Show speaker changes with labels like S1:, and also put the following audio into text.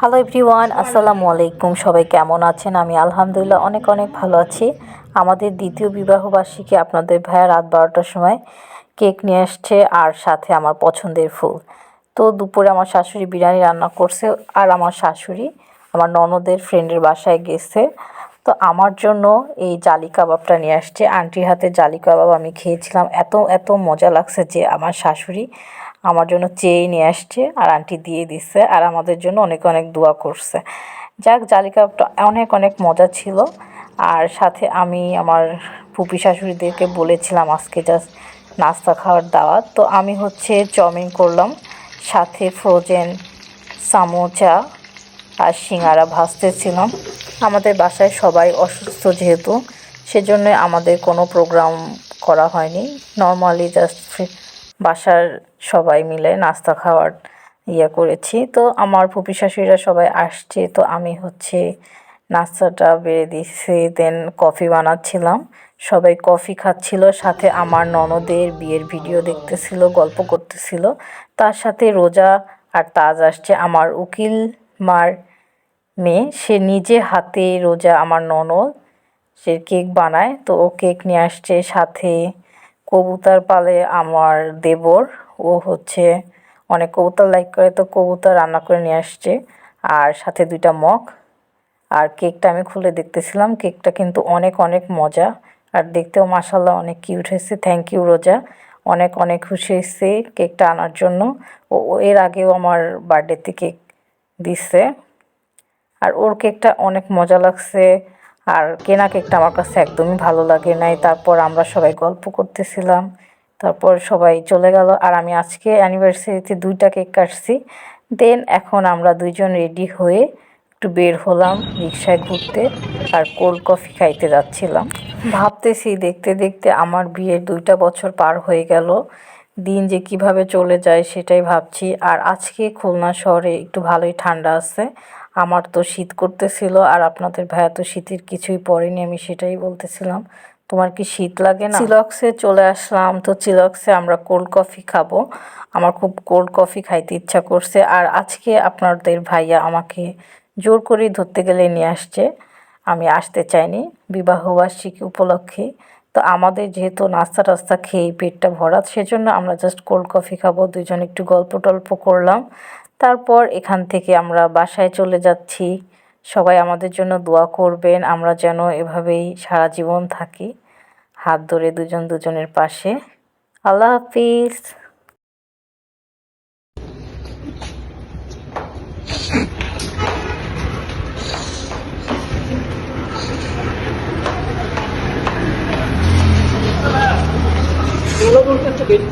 S1: Hello everyone আসসালামু আলাইকুম সবাই কেমন আছেন? আমি আলহামদুলিল্লাহ অনেক অনেক ভালো আছি। আমাদের দ্বিতীয় বিবাহবার্ষিকী আপনাদের ভাইয়া রাত বারোটার সময় কেক নিয়ে আসছে আর সাথে আমার পছন্দের ফুল। তো দুপুরে আমার শাশুড়ি বিরিয়ানি রান্না করছে আর আমার শাশুড়ি আমার ননদের ফ্রেন্ডের বাসায় গেছে। তো আমার জন্য এই জালি কাবাবটা নিয়ে আসছে। আন্টির হাতে জালি কাবাব আমি খেয়েছিলাম। এত এত মজা লাগছে যে আমার শাশুড়ি আমার জন্য চেয়ে নিয়ে আসছে আর আন্টি দিয়ে দিচ্ছে আর আমাদের জন্য অনেক অনেক দোয়া করছে। যাক জালি কাবাবটা অনেক অনেক মজা ছিল আর সাথে আমি আমার ফুপি শাশুড়িদেরকে বলেছিলাম আজকে জাস্ট নাস্তা খাওয়ার দাওয়াত। তো আমি হচ্ছে চাউমিন করলাম, সাথে ফ্রোজেন সামোচা আর সিঙ্গারা ভাজতেছিলাম। আমাদের বাসায় সবাই অসুস্থ যেহেতু, সেজন্য আমাদের কোনো প্রোগ্রাম করা হয়নি। নর্মালি জাস্ট বাসার সবাই মিলে নাস্তা খাওয়ার ইয়ে করেছি। তো আমার ফুপি শাশুড়িরা সবাই আসছে, তো আমি হচ্ছে নাস্তাটা বেড়ে দিয়েছি দেন কফি বানাচ্ছিলাম। সবাই কফি খাচ্ছিল, সাথে আমার ননদের বিয়ের ভিডিও দেখতেছিল, গল্প করতেছিল। তার সাথে রোজা আর তাজ আসছে। আমার উকিল মার মেয়ে, সে নিজে হাতে রোজা আমার ননদ, সে কেক বানায়, তো ও কেক নিয়ে আসছে। সাথে কবুতর পালে আমার দেবর। ও হচ্ছে অনেক কবুতর লাইক করে, তো কবুতর রান্না করে নিয়ে আসছে। আর সাথে দুইটা মগ। আর কেকটা আমি খুলে দেখতেছিলাম। কেকটা কিন্তু অনেক অনেক মজা। আর দেখতেও মাসাল্লাহ অনেক কিউট হয়েছে। থ্যাংক ইউ রোজা। অনেক অনেক খুশি হয়েছে কেকটা আনার জন্য। ও এর আগেও আমার বার্থডেতে কেক দিচ্ছে আর ওর কেকটা অনেক মজা লাগছে। আর কেনা কেকটা আমার কাছে একদমই ভালো লাগে নাই। তারপর আমরা সবাই গল্প করতেছিলাম। তারপর সবাই চলে গেল। আর আমি আজকে অ্যানিভার্সারিতে দুইটা কেক কাটছি। দেন এখন আমরা দুইজন রেডি হয়ে একটু বের হলাম রিক্সায় ঘুরতে আর কোল্ড কফি খাইতে যাচ্ছিলাম। ভাবতেছি দেখতে দেখতে আমার বিয়ের দুইটা বছর পার হয়ে গেল। দিন যে কীভাবে চলে যায় সেটাই ভাবছি। আর আজকে খুলনা শহরে একটু ভালোই ঠান্ডা আছে। আমার তো শীত করতেছিল আর আপনাদের ভাইয়া তো শীতের কিছুই পড়েনি আমি সেটাই বলতেছিলাম। তোমার কি শীত লাগে না? চিলক্সে চলে আসলাম, তো চিলক্সে আমরা কোল্ড কফি খাব। আমার খুব কোল্ড কফি খাইতে ইচ্ছা করছে। আর আজকে আপনাদের ভাইয়া আমাকে জোর করে ধরতে গেলে নিয়ে আসছে। আমি আসতে চাইনি। বিবাহবার্ষিকী উপলক্ষে। তো আমাদের যেহেতু নাস্তা টাস্তা খেয়ে পেটটা ভরা, সেজন্য আমরা জাস্ট কোল্ড কফি খাব। দুজন একটু গল্প টল্প করলাম। তারপর এখান থেকে আমরা বাসায় চলে যাচ্ছি। সবাই আমাদের জন্য দোয়া করবেন, আমরা যেন এভাবেই সারা জীবন থাকি। হাত ধরে দুজন দুজনের পাশে। আল্লাহ হাফিজ। Tulog ulit ang sakit.